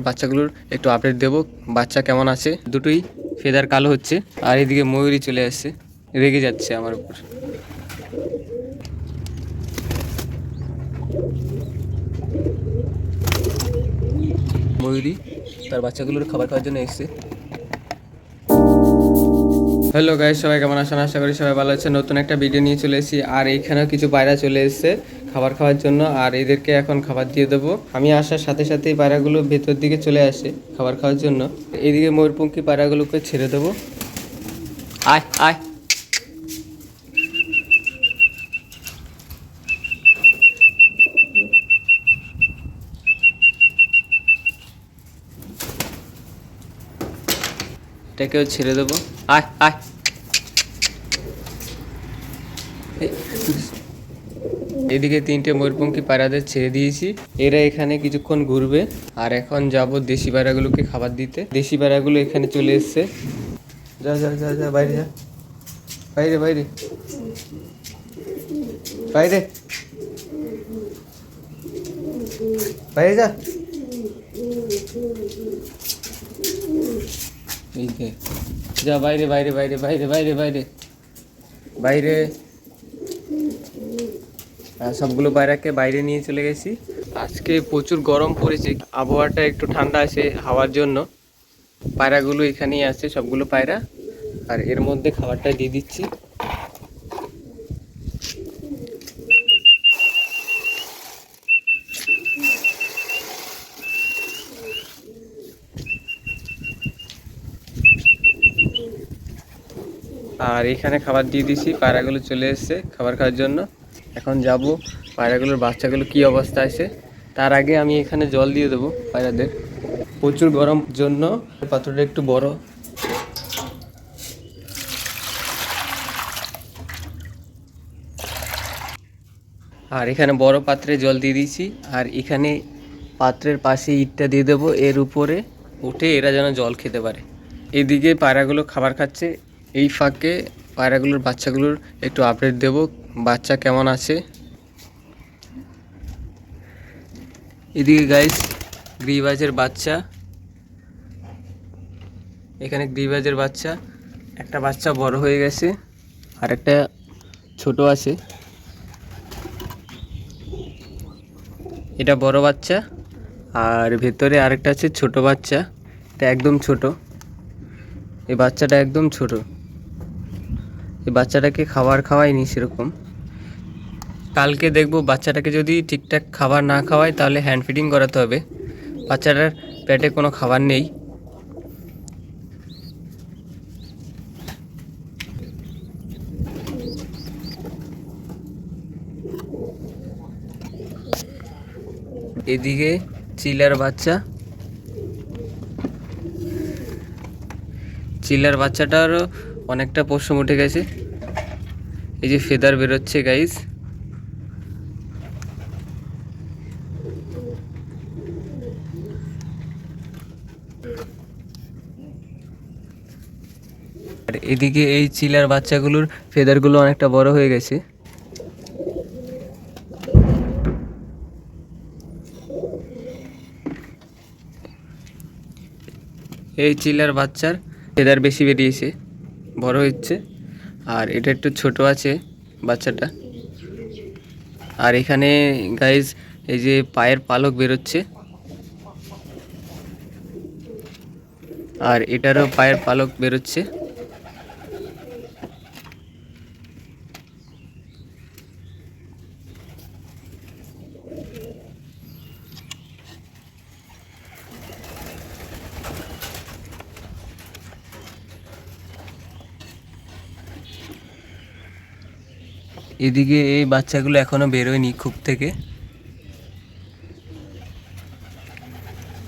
বাচ্চাগুলোর একটু আপডেট দেবো। বাচ্চা কেমন আছে? দুটোই ফেদার কালো হচ্ছে। আর এদিকে ময়ূরী চলে আসছে। রেগে যাচ্ছে আমার উপর। ময়ূরী তার বাচ্চাগুলোর খাবার খাওয়ার জন্য এসছে। হ্যালো গাইস সবাই কেমন আছেন? আশা করি সবাই ভালো আছে নতুন একটা ভিডিও নিয়ে চলে এসেছি। আর এইখানেও কিছু পায়রা চলে এসেছে। খাবার খাওয়ার জন্য আর এদেরকে এখন খাবার দিয়ে দেবো। আমি আসার সাথে সাথেই পায়রাগুলো ভেতর দিকে চলে আসে খাবার খাওয়ার জন্য। এদিকে ময়ূরপঙ্খী পায়রাগুলোকে ছেড়ে দেবো। আয় আয়। এটাকেও ছেড়ে দেবো। আয় আয়। এদিকে তিনটে ময়ূরপঙ্খী পায়রাদের ছেড়ে দিয়েছি। এরা এখানে কিছুক্ষণ ঘুরবে আর এখন যাব দেশি পায়রাগুলোকে খাবার দিতে। দেশি পায়রাগুলো এখানে চলে এসছে। যা যা যা যা, বাইরে যা। বাইরে বাইরে। বাইরে। বাইরে যা। যে, বাইরে বাইরে বাইরে বাইরে বাইরে বাইরে। বাইরে। সবগুলো পায়রাকে বাইরে নিয়ে চলে গেছি। আজকে প্রচুর গরম পড়েছে, আবহাওয়াটা একটু ঠান্ডা আছে হাওয়ার জন্য। পায়রাগুলো এখানেই আছে, সবগুলো পায়রা। আর এর মধ্যে খাবারটা দিয়ে দিচ্ছি। আর এখানে খাবার দিয়ে দিছি, পায়রাগুলো চলে এসেছে খাবার খাওয়ার জন্য। এখন যাব। পায়রাগুলোর বাচ্চাগুলো কি অবস্থা আছে? তার আগে আমি এখানে জল দিয়ে দেবো পায়রাদের। প্রচুর গরম জন্য। পাত্রটা একটু বড়। আর এখানে বড় পাত্রে জল দিয়ে দিয়েছি। আর এখানে পাত্রের পাশে ইটটা দিয়ে দেবো। এর উপরে উঠে এরা যেন জল খেতে পারে। এদিকে পায়রাগুলো খাবার খাচ্ছে। এই ফাঁকে পায়রাগুলোর বাচ্চাগুলোর একটু আপডেট দেব। বাচ্চা কেমন আছে? এদিকে গাইস গ্রিবাজের বাচ্চা। এখানে গ্রিবাজের বাচ্চা। একটা বাচ্চা বড় হয়ে গেছে, আর একটা ছোট আছে। এটা বড় বাচ্চা, আর ভেতরে আরেকটা আছে ছোট বাচ্চা। এটা একদম ছোট। এই বাচ্চাটা একদম ছোট। বাচ্চাটাকে খাবার খাওয়াইনি সেরকম। কালকে দেখব বাচ্চাটাকে যদি ঠিকঠাক খাবার না খাওয়াই তাহলে হ্যান্ড ফিডিং করাতে হবে। বাচ্চাটার পেটে কোনো খাবার নেই। এদিকে চিলার বাচ্চা। চিলার বাচ্চাটারও অনেকটা পশম উঠে গেছে। এই যে ফেদার বেরোচ্ছে গাইস আর এদিকে এই চিলার বাচ্চাগুলোর ফেদারগুলো অনেকটা বড় হয়ে গেছে। এই চিলার বাচ্চার ফেদার বেশি বেরিয়েছে। বড় হচ্ছে। আর এটা একটু ছোট আছে বাচ্চাটা। আর এখানে গাইজ এই যে পায়ের পালক বেরোচ্ছে। আর এটারও পায়ের পালক বেরোচ্ছে। এদিকে এই বাচ্চাগুলো এখনও বেরোয়নি খুব থেকে।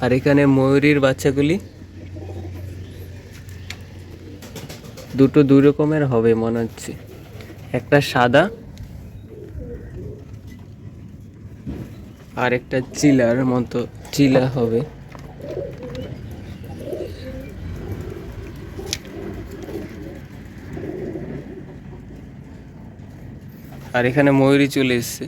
আর এখানে ময়ূরীর বাচ্চাগুলি। দুটো দুই রকমের হবে মনে হচ্ছে। একটা সাদা আর একটা চিলার মতো, চিলা হবে। আর এখানে ময়ূরী চলে এসছে।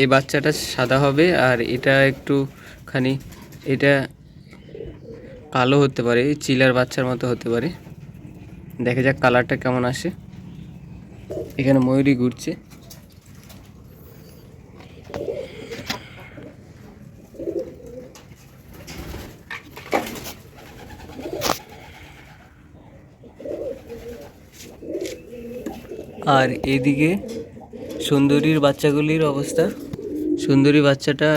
এই বাচ্চাটা সাদা হবে আর এটা একটুখানি, এটা কালো হতে পারে চিলার বাচ্চার মতো হতে পারে। দেখা যাক কালারটা কেমন আসে। এখানে ময়ূরী ঘুরছে। আর এদিকে সুন্দরীর বাচ্চাগুলির অবস্থা। সুন্দরী বাচ্চাটা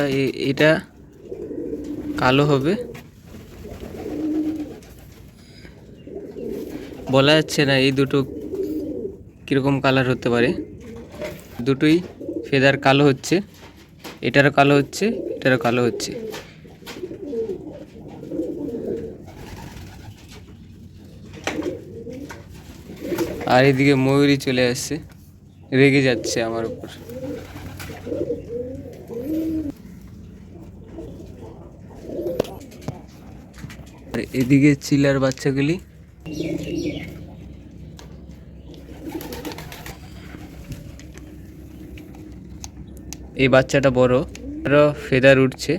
এটা কালো হবে। বলা যাচ্ছে না এই দুটো কীরকম কালার হতে পারে। দুটোই ফেদার কালো হচ্ছে। এটারও কালো হচ্ছে, এটারও কালো হচ্ছে। আর এদিকে ময়ূরী চলে আসছে। রেগে যাচ্ছে আমার উপর। এদিকে চিলার বাচ্চাগুলি। এই বাচ্চাটা বড়। এটারও ফেদার উঠছে।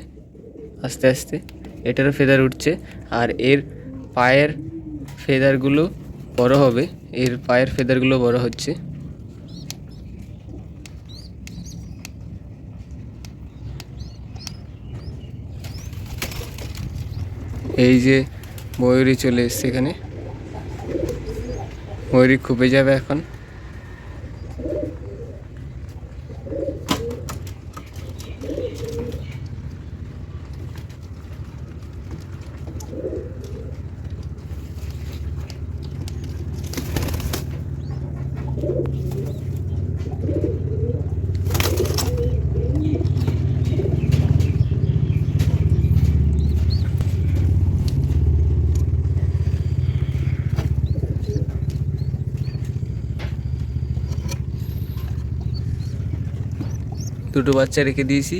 আস্তে আস্তে। এটারও ফেদার উঠছে। আর এর পায়ের ফেদারগুলো বড় হবে। এর পায়ের ফেদারগুলো বড় হচ্ছে। এই যে ময়ূরী চলে এসছে এখানে। ময়ূরী খুবই যাবে এখন। দুটো বাচ্চা রেখে দিয়েছি।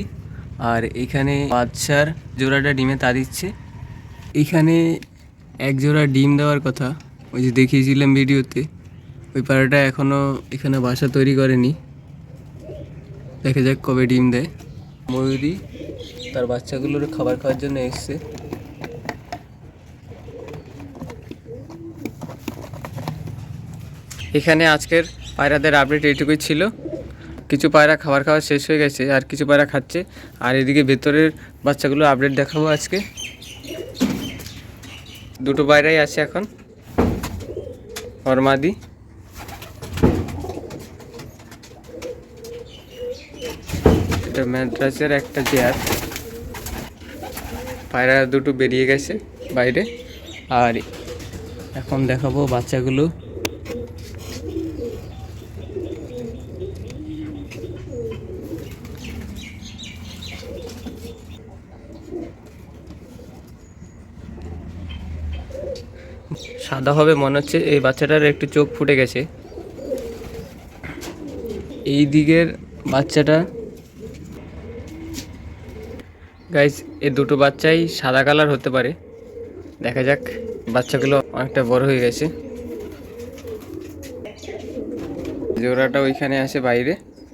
আর এখানে বাচ্চার জোড়াটা ডিমে তা দিচ্ছে। এখানে এক জোড়া ডিম দেওয়ার কথা। ওই যে দেখিয়েছিলাম ভিডিওতে। ওই পাড়াটা এখনও এখানে বাসা তৈরি করেনি। দেখা যাক কবে ডিম দেয়। ময়ূরী তার বাচ্চাগুলোর খাবার খাওয়ার জন্য এসছে। এখানে আজকের পায়রাদের আপডেট এইটুকুই ছিল। কিছু পায়রা খাবার খাওয়া শেষ হয়ে গেছে, আর কিছু পায়রা খাচ্ছে। আর এদিকে ভেতরের বাচ্চাগুলো আপডেট দেখাবো আজকে। দুটো পায়রাই আছে এখন। হরমাদি এটা ম্যাড্রাসের, একটা চেয়ার পায়রা দুটো বেরিয়ে গেছে বাইরে। আর এখন দেখাবো বাচ্চাগুলো সাদা হবে, মনে হচ্ছে এই বাচ্চাটার একটু চোখ ফুটে গেছে। এই দিকের বাচ্চাটা গাইজ এই দুটো বাচ্চাই সাদা কালার হতে পারে। দেখা যাক, বাচ্চাগুলো অনেকটা বড় হয়ে গেছে। জোড়াটা ওইখানে আছে বাইরে।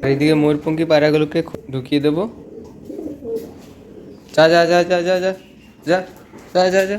এইদিকে ময়ূরপঙ্খী পায়রাগুলোকে ঢুকিয়ে দেবো। যা যা যা যা যা যা যা যা যা যা।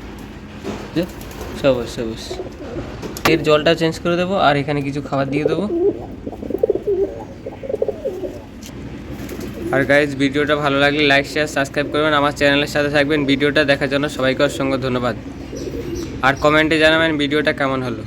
সবুজ সাবাস এর জলটা চেঞ্জ করে দেবো, আর এখানে কিছু খাবার দিয়ে দেবো। আর গাইজ ভিডিওটা ভালো লাগলে লাইক শেয়ার সাবস্ক্রাইব করবেন। আমার চ্যানেলের সাথে থাকবেন। ভিডিওটা দেখার জন্য সবাইকে অসংখ্য ধন্যবাদ। আর কমেন্টে জানাবেন ভিডিওটা কেমন হলো।